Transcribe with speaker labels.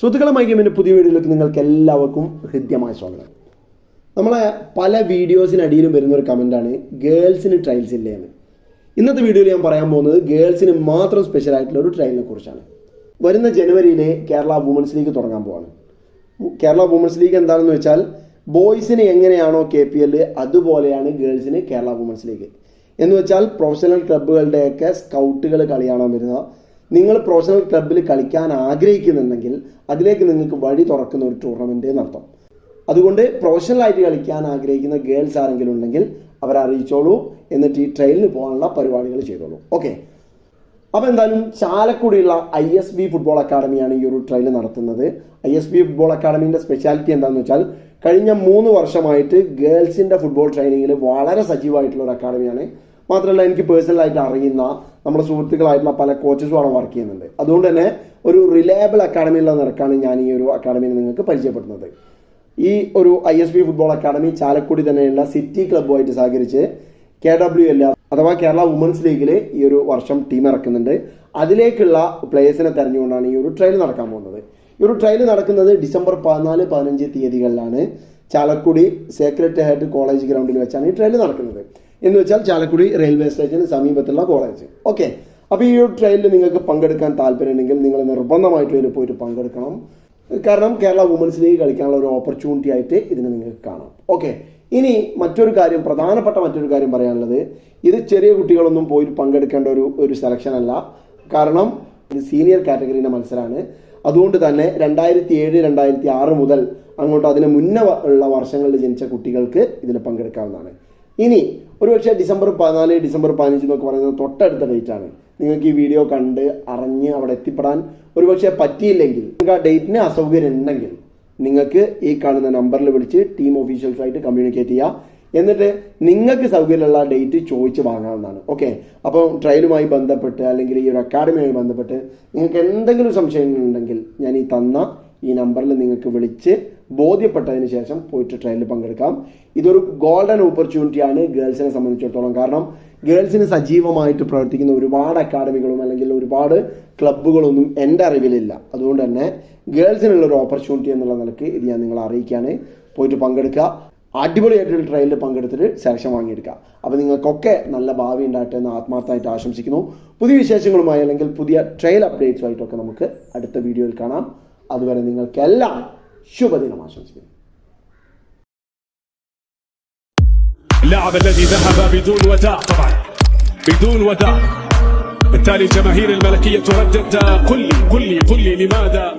Speaker 1: സുഹൃത്തുക്കളെ മൈഗമിന്റെ പുതിയ വീഡിയോയിലേക്ക് നിങ്ങൾക്ക് എല്ലാവർക്കും ഹൃദ്യമായ സ്വാഗതം. നമ്മളെ പല വീഡിയോസിനടിയിലും വരുന്ന ഒരു കമന്റാണ് ഗേൾസിന് ട്രയൽസ് ഇല്ലേ എന്ന് ഇന്നത്തെ വീഡിയോയിൽ ഞാൻ പറയാൻ പോകുന്നത് ഗേൾസിന് മാത്രം സ്പെഷ്യൽ ആയിട്ടുള്ള ഒരു ട്രയലിനെ കുറിച്ചാണ്. വരുന്ന ജനുവരിയിൽ കേരള വുമൻസ് ലീഗ് തുടങ്ങാൻ പോവാണ്. കേരള വുമൻസ് ലീഗ് എന്താണെന്ന് വെച്ചാൽ ബോയ്സിന് എങ്ങനെയാണോ കെ പി എൽ അതുപോലെയാണ് ഗേൾസിന് കേരള വുമൻസ് ലീഗ് എന്ന് വെച്ചാൽ പ്രൊഫഷണൽ ക്ലബ്ബുകളുടെയൊക്കെ സ്കൗട്ടുകൾ കളിയാണോ വരുന്നത്? വരുന്ന നിങ്ങൾ പ്രൊഫഷണൽ ക്ലബിൽ കളിക്കാൻ ആഗ്രഹിക്കുന്നുണ്ടെങ്കിൽ അതിലേക്ക് നിങ്ങൾക്ക് വഴി തുറക്കുന്ന ഒരു ടൂർണമെന്റ് നടത്തും അതുകൊണ്ട് പ്രൊഫഷണലായിട്ട് കളിക്കാൻ ആഗ്രഹിക്കുന്ന ഗേൾസ് ആരെങ്കിലും ഉണ്ടെങ്കിൽ അവരെ അറിയിച്ചോളൂ. എന്നിട്ട് ഈ ട്രെയിനിന് പോകാനുള്ള പരിപാടികൾ ചെയ്തോളൂ. ഓക്കെ അപ്പോൾ എന്തായാലും ചാലക്കുടിയുള്ള ഐ എസ് ബി ഫുട്ബോൾ അക്കാഡമിയാണ് ഈ ഒരു ട്രയൽ നടത്തുന്നത്. ഐ എസ് ബി ഫുട്ബോൾ അക്കാഡമീന്റെ സ്പെഷ്യാലിറ്റി എന്താണെന്ന് വെച്ചാൽ കഴിഞ്ഞ മൂന്ന് വർഷമായിട്ട് ഗേൾസിന്റെ ഫുട്ബോൾ ട്രെയിനിങ്ങിൽ വളരെ സജീവമായിട്ടുള്ള ഒരു അക്കാഡമിയാണ് മാത്രമല്ല എനിക്ക് പേഴ്സണലായിട്ട് അറിയുന്ന നമ്മുടെ സുഹൃത്തുക്കളായിട്ടുള്ള പല കോച്ചസും അവിടെ വർക്ക് ചെയ്യുന്നുണ്ട് അതുകൊണ്ട് തന്നെ ഒരു റിലയബിൾ അക്കാഡമി ഉള്ള നിരക്കാണ് ഞാൻ ഈ ഒരു അക്കാഡമിയിൽ നിങ്ങൾക്ക് പരിചയപ്പെടുന്നത് ഈ ഒരു I S B football academy Chalakudy തന്നെയുള്ള സിറ്റി ക്ലബ്ബുമായിട്ട് സഹകരിച്ച് കെ ഡബ്ല്യു എൽ അഥവാ കേരള വുമൻസ് ലീഗിൽ ഈ ഒരു വർഷം ടീം ഇറക്കുന്നുണ്ട്. അതിലേക്കുള്ള പ്ലേയേഴ്സിനെ തെരഞ്ഞുകൊണ്ടാണ് ഈ ഒരു ട്രയൽ നടക്കാൻ പോകുന്നത്. ഈ ഒരു ട്രയൽ നടക്കുന്നത് ഡിസംബർ പതിനാല് പതിനഞ്ച് തീയതികളിലാണ്. ചാലക്കുടി സേക്രട്ട് ഹെഡ് കോളേജ് ഗ്രൗണ്ടിൽ വെച്ചാണ് ഈ ട്രയൽ നടക്കുന്നത്. എന്ന് വെച്ചാൽ ചാലക്കുടി റെയിൽവേ സ്റ്റേഷന് സമീപത്തുള്ള കോളേജ് ഓക്കെ അപ്പോൾ ഈ ഒരു ട്രയലിൽ നിങ്ങൾക്ക് പങ്കെടുക്കാൻ താല്പര്യമുണ്ടെങ്കിൽ നിങ്ങൾ നിർബന്ധമായിട്ടും ഇതിൽ പോയിട്ട് പങ്കെടുക്കണം. കാരണം കേരള വുമൻസ് ലീഗ് കളിക്കാനുള്ള ഒരു ഓപ്പർച്യൂണിറ്റി ആയിട്ട് ഇതിനെ നിങ്ങൾക്ക് കാണാം. ഓക്കെ ഇനി മറ്റൊരു കാര്യം പ്രധാനപ്പെട്ട മറ്റൊരു കാര്യം പറയാനുള്ളത് ഇത് ചെറിയ കുട്ടികളൊന്നും പോയിട്ട് പങ്കെടുക്കേണ്ട ഒരു ഒരു സെലക്ഷൻ അല്ല. കാരണം ഇത് സീനിയർ കാറ്റഗറിയുടെ മത്സരമാണ് അതുകൊണ്ട് തന്നെ രണ്ടായിരത്തി ഏഴ് രണ്ടായിരത്തി ആറ് മുതൽ അങ്ങോട്ട് അതിന് മുന്നേ ഉള്ള വർഷങ്ങളിൽ ജനിച്ച കുട്ടികൾക്ക് ഇതിൽ പങ്കെടുക്കാവുന്നതാണ്. ഇനി ഒരുപക്ഷെ ഡിസംബർ പതിനാല് ഡിസംബർ പതിനഞ്ച് എന്നൊക്കെ പറയുന്നത് തൊട്ടടുത്ത ഡേറ്റ് ആണ്. നിങ്ങൾക്ക് ഈ വീഡിയോ കണ്ട് അറിഞ്ഞ് അവിടെ എത്തിപ്പെടാൻ ഒരുപക്ഷെ പറ്റിയില്ലെങ്കിൽ നിങ്ങൾക്ക് ആ ഡേറ്റിന് അസൗകര്യം ഉണ്ടെങ്കിൽ നിങ്ങൾക്ക് ഈ കാണുന്ന നമ്പറിൽ വിളിച്ച് ടീം ഓഫീഷ്യൽസുമായിട്ട് കമ്മ്യൂണിക്കേറ്റ് ചെയ്യുക എന്നിട്ട് നിങ്ങൾക്ക് സൗകര്യമുള്ള ഡേറ്റ് ചോദിച്ച് വാങ്ങാവുന്നതാണ്. ഓക്കെ അപ്പോൾ ട്രയലുമായി ബന്ധപ്പെട്ട് അല്ലെങ്കിൽ ഈ ഒരു അക്കാഡമിയുമായി ബന്ധപ്പെട്ട് നിങ്ങൾക്ക് എന്തെങ്കിലും സംശയങ്ങളുണ്ടെങ്കിൽ ഞാൻ ഈ തന്ന ഈ നമ്പറിൽ നിങ്ങൾക്ക് വിളിച്ച് ബോധ്യപ്പെട്ടതിന് ശേഷം പോയിട്ട് ട്രയലിൽ പങ്കെടുക്കാം. ഇതൊരു ഗോൾഡൻ ഓപ്പർച്യൂണിറ്റിയാണ് ഗേൾസിനെ സംബന്ധിച്ചിടത്തോളം. കാരണം ഗേൾസിന് സജീവമായിട്ട് പ്രവർത്തിക്കുന്ന ഒരുപാട് അക്കാഡമികളും അല്ലെങ്കിൽ ഒരുപാട് ക്ലബ്ബുകളൊന്നും എന്റെ അറിവിലില്ല. അതുകൊണ്ട് തന്നെ ഗേൾസിനുള്ള ഒരു ഓപ്പർച്യൂണിറ്റി എന്നുള്ള നിലയ്ക്ക് ഇത് ഞാൻ നിങ്ങളെ അറിയിക്കുകയാണ്. പോയിട്ട് പങ്കെടുക്കുക. അടിപൊളിയായിട്ടുള്ള ട്രയലിൽ പങ്കെടുത്തിട്ട് സെലക്ഷൻ വാങ്ങിയെടുക്കുക. അപ്പോൾ നിങ്ങൾക്കൊക്കെ നല്ല ഭാവി ഉണ്ടാകട്ടെ എന്ന് ആത്മാർത്ഥമായിട്ട് ആശംസിക്കുന്നു. പുതിയ വിശേഷങ്ങളുമായി അല്ലെങ്കിൽ പുതിയ ട്രയൽ അപ്ഡേറ്റ്സുമായിട്ടൊക്കെ നമുക്ക് അടുത്ത വീഡിയോയിൽ കാണാം. അതുവരെ നിങ്ങൾക്കെല്ലാം شو بدينا مع شمس بينا
Speaker 2: اللاعب الذي ذهب بدون وداع طبعا. بدون وداع. بالتالي جماهير الملكية تردد قل لي قل لي قل لي لماذا؟